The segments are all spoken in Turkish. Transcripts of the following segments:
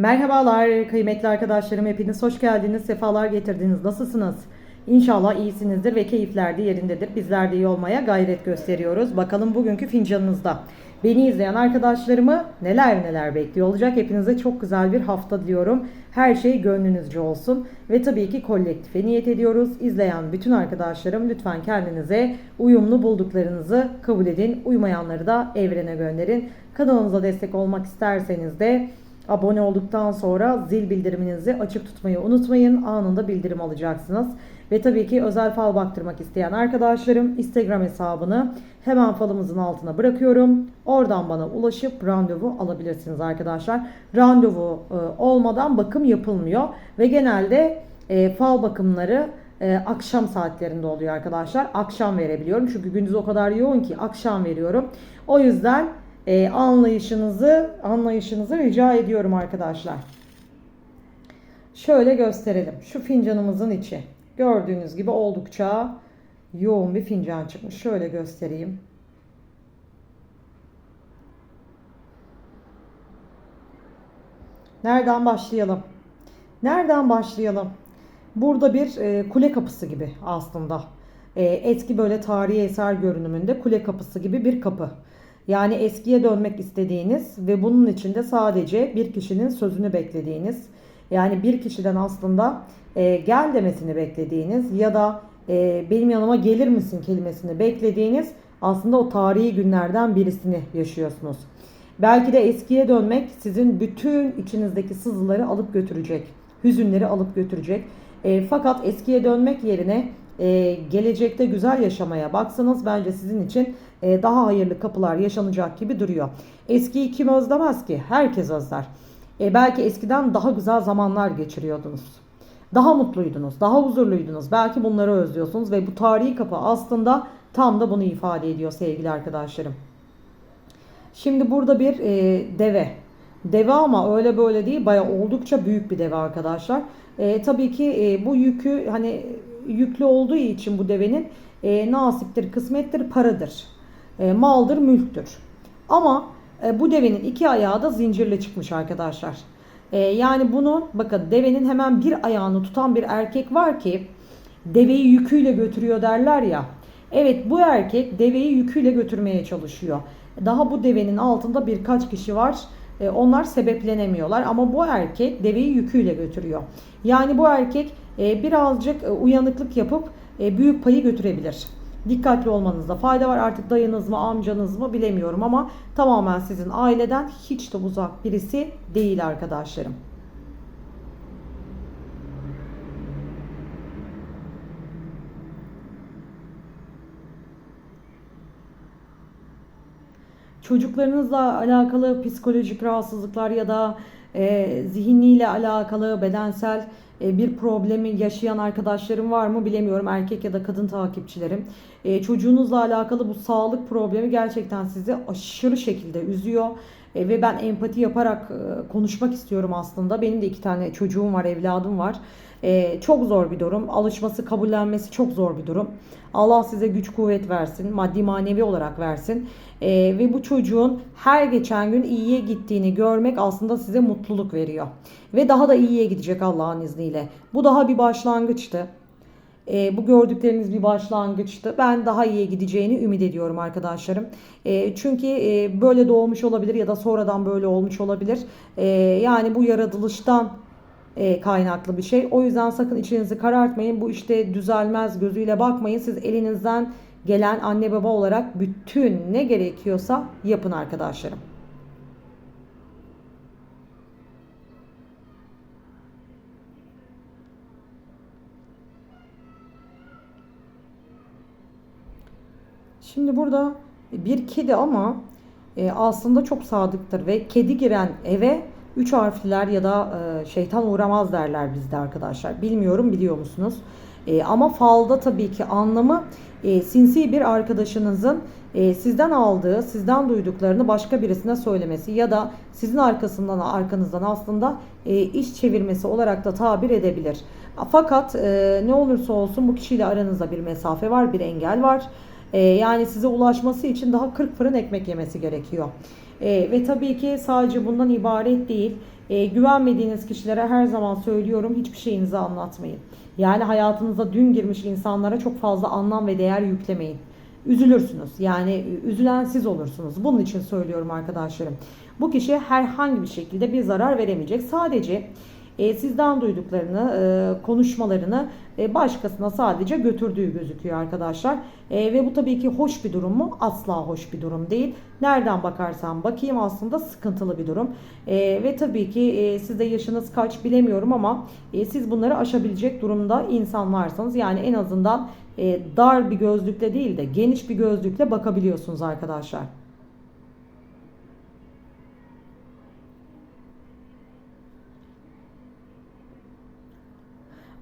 Merhabalar kıymetli arkadaşlarım hepiniz hoş geldiniz sefalar getirdiniz nasılsınız? İnşallah iyisinizdir ve keyifler de yerindedir. Bizler de iyi olmaya gayret gösteriyoruz. Bakalım bugünkü fincanınızda. Beni izleyen arkadaşlarımı neler neler bekliyor olacak. Hepinize çok güzel bir hafta diliyorum. Her şey gönlünüzce olsun. Ve tabii ki kolektife niyet ediyoruz. İzleyen bütün arkadaşlarım lütfen kendinize uyumlu bulduklarınızı kabul edin. Uymayanları da evrene gönderin. Kanalımıza destek olmak isterseniz de Abone olduktan sonra zil bildiriminizi açık tutmayı unutmayın. Anında bildirim alacaksınız. Ve tabii ki özel fal baktırmak isteyen arkadaşlarım Instagram hesabını hemen falımızın altına bırakıyorum. Oradan bana ulaşıp randevu alabilirsiniz arkadaşlar. Randevu e, olmadan bakım yapılmıyor ve genelde e, fal bakımları e, akşam saatlerinde oluyor arkadaşlar. Akşam verebiliyorum çünkü gündüz o kadar yoğun ki akşam veriyorum. O yüzden e, anlayışınızı anlayışınızı rica ediyorum arkadaşlar. Şöyle gösterelim. Şu fincanımızın içi. Gördüğünüz gibi oldukça yoğun bir fincan çıkmış. Şöyle göstereyim. Nereden başlayalım? Nereden başlayalım? Burada bir e, kule kapısı gibi aslında. E, eski böyle tarihi eser görünümünde kule kapısı gibi bir kapı. Yani eskiye dönmek istediğiniz ve bunun için de sadece bir kişinin sözünü beklediğiniz, yani bir kişiden aslında e, gel demesini beklediğiniz ya da e, benim yanıma gelir misin kelimesini beklediğiniz aslında o tarihi günlerden birisini yaşıyorsunuz. Belki de eskiye dönmek sizin bütün içinizdeki sızıları alıp götürecek, hüzünleri alıp götürecek. E, fakat eskiye dönmek yerine e, gelecekte güzel yaşamaya baksanız bence sizin için e, daha hayırlı kapılar yaşanacak gibi duruyor. Eskiyi kim özlemez ki? Herkes özler. E, belki eskiden daha güzel zamanlar geçiriyordunuz. Daha mutluydunuz, daha huzurluydunuz. Belki bunları özlüyorsunuz ve bu tarihi kapı aslında tam da bunu ifade ediyor sevgili arkadaşlarım. Şimdi burada bir e, deve. Deve ama öyle böyle değil, baya oldukça büyük bir deve arkadaşlar. E, tabii ki e, bu yükü hani yüklü olduğu için bu devenin e, nasiptir, kısmettir, paradır. E, maldır, mülktür. Ama e, bu devenin iki ayağı da zincirle çıkmış arkadaşlar. E, yani bunu bakın devenin hemen bir ayağını tutan bir erkek var ki deveyi yüküyle götürüyor derler ya. Evet bu erkek deveyi yüküyle götürmeye çalışıyor. Daha bu devenin altında birkaç kişi var. E, onlar sebeplenemiyorlar ama bu erkek deveyi yüküyle götürüyor. Yani bu erkek e, birazcık e, uyanıklık yapıp büyük payı götürebilir. Dikkatli olmanızda fayda var. Artık dayınız mı amcanız mı bilemiyorum ama tamamen sizin aileden hiç de uzak birisi değil arkadaşlarım. Çocuklarınızla alakalı psikolojik rahatsızlıklar ya da e, zihniyle alakalı bedensel e, bir problemi yaşayan arkadaşlarım var mı bilemiyorum erkek ya da kadın takipçilerim. E, çocuğunuzla alakalı bu sağlık problemi gerçekten sizi aşırı şekilde üzüyor. E, ve ben empati yaparak konuşmak istiyorum aslında. Benim de iki tane çocuğum var, evladım var. çok zor bir durum. Alışması, kabullenmesi çok zor bir durum. Allah size güç kuvvet versin, maddi manevi olarak versin. E, ve bu çocuğun her geçen gün iyiye gittiğini görmek aslında size mutluluk veriyor. Ve daha da iyiye gidecek Allah'ın izniyle. Bu daha bir başlangıçtı. E, bu gördükleriniz bir başlangıçtı. Ben daha iyiye gideceğini ümit ediyorum arkadaşlarım. E, çünkü e, böyle doğmuş olabilir ya da sonradan böyle olmuş olabilir. E, yani bu yaratılıştan e, kaynaklı bir şey. O yüzden sakın içinizi karartmayın. Bu işte düzelmez gözüyle bakmayın. Siz elinizden gelen anne baba olarak bütün ne gerekiyorsa yapın arkadaşlarım. Şimdi burada bir kedi ama e, aslında çok sadıktır ve kedi giren eve üç harfliler ya da e, şeytan uğramaz derler bizde arkadaşlar. Bilmiyorum biliyor musunuz? E, ama falda tabii ki anlamı e, sinsi bir arkadaşınızın e, sizden aldığı, sizden duyduklarını başka birisine söylemesi ya da sizin arkasından, arkanızdan aslında e, iş çevirmesi olarak da tabir edebilir. Fakat e, ne olursa olsun bu kişiyle aranızda bir mesafe var, bir engel var. E, yani size ulaşması için daha 40 fırın ekmek yemesi gerekiyor. E, ve tabii ki sadece bundan ibaret değil. E, güvenmediğiniz kişilere her zaman söylüyorum hiçbir şeyinizi anlatmayın. Yani hayatınıza dün girmiş insanlara çok fazla anlam ve değer yüklemeyin. Üzülürsünüz. Yani üzülen siz olursunuz. Bunun için söylüyorum arkadaşlarım. Bu kişi herhangi bir şekilde bir zarar veremeyecek. Sadece e, sizden duyduklarını, e, konuşmalarını e, başkasına sadece götürdüğü gözüküyor arkadaşlar. E, ve bu tabii ki hoş bir durum mu? Asla hoş bir durum değil. Nereden bakarsam bakayım aslında sıkıntılı bir durum. E, ve tabii ki e, sizde yaşınız kaç bilemiyorum ama e, siz bunları aşabilecek durumda insanlarsınız. Yani en azından e, dar bir gözlükle değil de geniş bir gözlükle bakabiliyorsunuz arkadaşlar.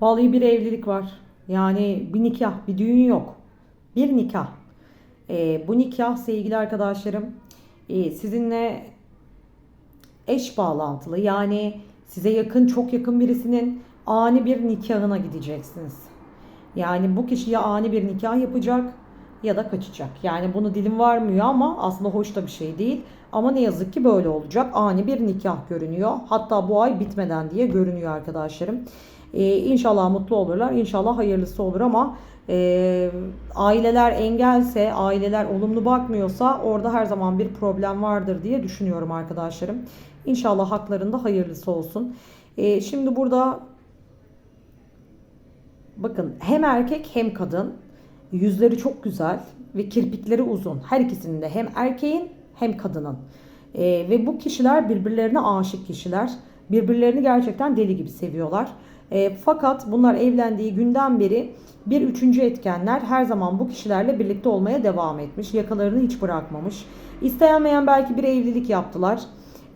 Vallahi bir evlilik var. Yani bir nikah, bir düğün yok. Bir nikah. Ee, bu nikah sevgili arkadaşlarım e, sizinle eş bağlantılı. Yani size yakın, çok yakın birisinin ani bir nikahına gideceksiniz. Yani bu kişi ya ani bir nikah yapacak ya da kaçacak. Yani bunu dilim varmıyor ama aslında hoş da bir şey değil. Ama ne yazık ki böyle olacak. Ani bir nikah görünüyor. Hatta bu ay bitmeden diye görünüyor arkadaşlarım. Ee, inşallah mutlu olurlar. İnşallah hayırlısı olur ama e, aileler engelse, aileler olumlu bakmıyorsa orada her zaman bir problem vardır diye düşünüyorum arkadaşlarım. İnşallah haklarında hayırlısı olsun. E, şimdi burada bakın hem erkek hem kadın yüzleri çok güzel ve kirpikleri uzun. Her ikisinin de hem erkeğin hem kadının. E, ve bu kişiler birbirlerine aşık kişiler. Birbirlerini gerçekten deli gibi seviyorlar. E, fakat bunlar evlendiği günden beri bir üçüncü etkenler her zaman bu kişilerle birlikte olmaya devam etmiş. Yakalarını hiç bırakmamış. İsteyenmeyen belki bir evlilik yaptılar.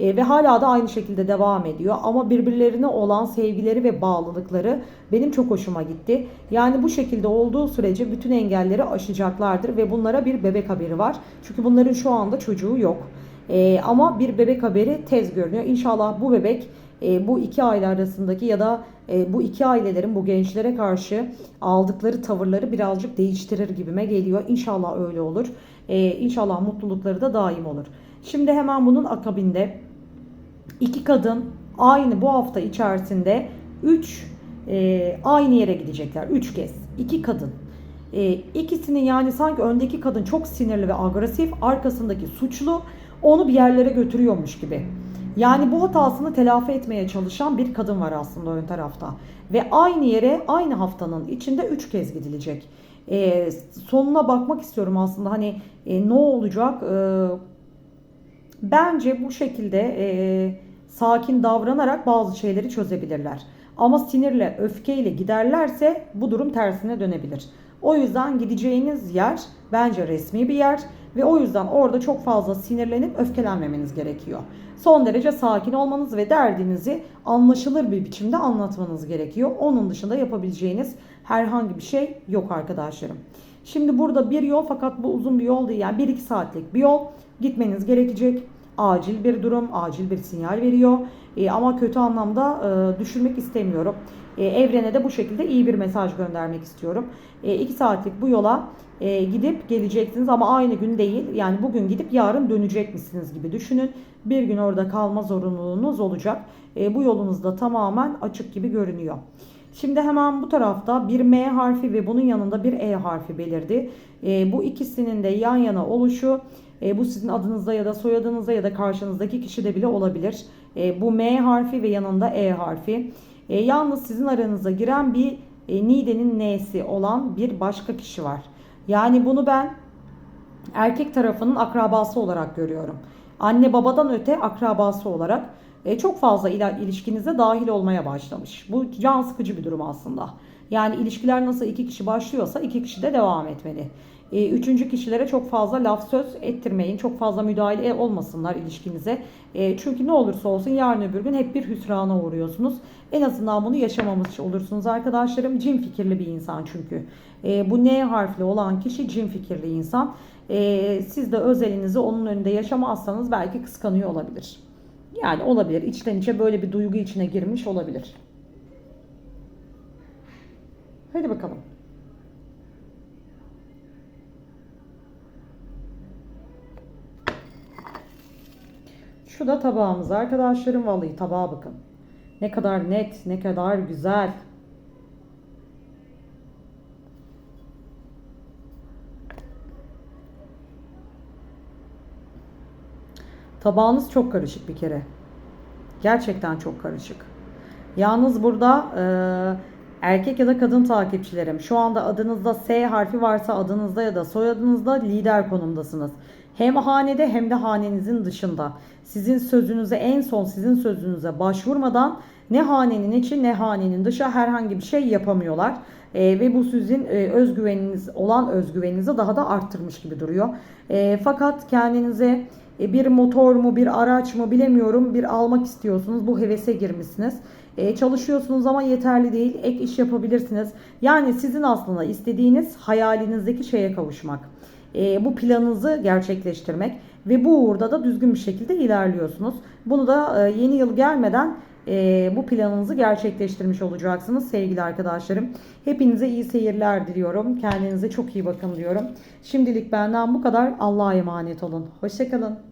E, ve hala da aynı şekilde devam ediyor. Ama birbirlerine olan sevgileri ve bağlılıkları benim çok hoşuma gitti. Yani bu şekilde olduğu sürece bütün engelleri aşacaklardır ve bunlara bir bebek haberi var. Çünkü bunların şu anda çocuğu yok. E, ama bir bebek haberi tez görünüyor. İnşallah bu bebek e, bu iki aile arasındaki ya da e, bu iki ailelerin bu gençlere karşı aldıkları tavırları birazcık değiştirir gibime geliyor. İnşallah öyle olur. E, inşallah mutlulukları da daim olur. Şimdi hemen bunun akabinde iki kadın aynı bu hafta içerisinde 3 e, aynı yere gidecekler. 3 kez. iki kadın. E, ikisinin yani sanki öndeki kadın çok sinirli ve agresif, arkasındaki suçlu onu bir yerlere götürüyormuş gibi. Yani bu hatasını telafi etmeye çalışan bir kadın var aslında ön tarafta. Ve aynı yere aynı haftanın içinde 3 kez gidilecek. E, sonuna bakmak istiyorum aslında hani e, ne olacak? E, bence bu şekilde e, sakin davranarak bazı şeyleri çözebilirler. Ama sinirle, öfkeyle giderlerse bu durum tersine dönebilir. O yüzden gideceğiniz yer bence resmi bir yer ve o yüzden orada çok fazla sinirlenip öfkelenmemeniz gerekiyor. Son derece sakin olmanız ve derdinizi anlaşılır bir biçimde anlatmanız gerekiyor. Onun dışında yapabileceğiniz herhangi bir şey yok arkadaşlarım. Şimdi burada bir yol fakat bu uzun bir yol değil. Yani 1-2 saatlik bir yol gitmeniz gerekecek. Acil bir durum, acil bir sinyal veriyor. E, ama kötü anlamda e, düşürmek istemiyorum. E, evrene de bu şekilde iyi bir mesaj göndermek istiyorum. 2 e, saatlik bu yola e, gidip geleceksiniz ama aynı gün değil. Yani bugün gidip yarın dönecek misiniz gibi düşünün. Bir gün orada kalma zorunluluğunuz olacak. E, bu yolunuz da tamamen açık gibi görünüyor. Şimdi hemen bu tarafta bir M harfi ve bunun yanında bir E harfi belirdi. E, bu ikisinin de yan yana oluşu e, bu sizin adınızda ya da soyadınızda ya da karşınızdaki kişide bile olabilir. E, bu M harfi ve yanında E harfi. E, yalnız sizin aranıza giren bir e, Nide'nin N'si olan bir başka kişi var. Yani bunu ben erkek tarafının akrabası olarak görüyorum. Anne babadan öte akrabası olarak e, çok fazla ilişkinize dahil olmaya başlamış. Bu can sıkıcı bir durum aslında. Yani ilişkiler nasıl iki kişi başlıyorsa iki kişi de devam etmeli. E, üçüncü kişilere çok fazla laf söz ettirmeyin. Çok fazla müdahale olmasınlar ilişkinize. E, çünkü ne olursa olsun yarın öbür gün hep bir hüsrana uğruyorsunuz. En azından bunu yaşamamış olursunuz arkadaşlarım. Cin fikirli bir insan çünkü. E, bu N harfli olan kişi cin fikirli insan. Siz de özelinizi onun önünde yaşamazsanız belki kıskanıyor olabilir. Yani olabilir. İçten içe böyle bir duygu içine girmiş olabilir. Hadi bakalım. Şu da tabağımız arkadaşlarım. Vallahi tabağa bakın. Ne kadar net, ne kadar güzel. Tabağınız çok karışık bir kere. Gerçekten çok karışık. Yalnız burada e, erkek ya da kadın takipçilerim şu anda adınızda S harfi varsa adınızda ya da soyadınızda lider konumdasınız. Hem hanede hem de hanenizin dışında. Sizin sözünüze en son sizin sözünüze başvurmadan ne hanenin içi ne hanenin dışı herhangi bir şey yapamıyorlar. E, ve bu sizin e, özgüveniniz olan özgüveninizi daha da arttırmış gibi duruyor. E, fakat kendinize e, bir motor mu bir araç mı bilemiyorum bir almak istiyorsunuz. Bu hevese girmişsiniz. E, çalışıyorsunuz ama yeterli değil. Ek iş yapabilirsiniz. Yani sizin aslında istediğiniz hayalinizdeki şeye kavuşmak. E, bu planınızı gerçekleştirmek ve bu uğurda da düzgün bir şekilde ilerliyorsunuz. Bunu da e, yeni yıl gelmeden e, bu planınızı gerçekleştirmiş olacaksınız sevgili arkadaşlarım. Hepinize iyi seyirler diliyorum. Kendinize çok iyi bakın diyorum. Şimdilik benden bu kadar. Allah'a emanet olun. Hoşçakalın.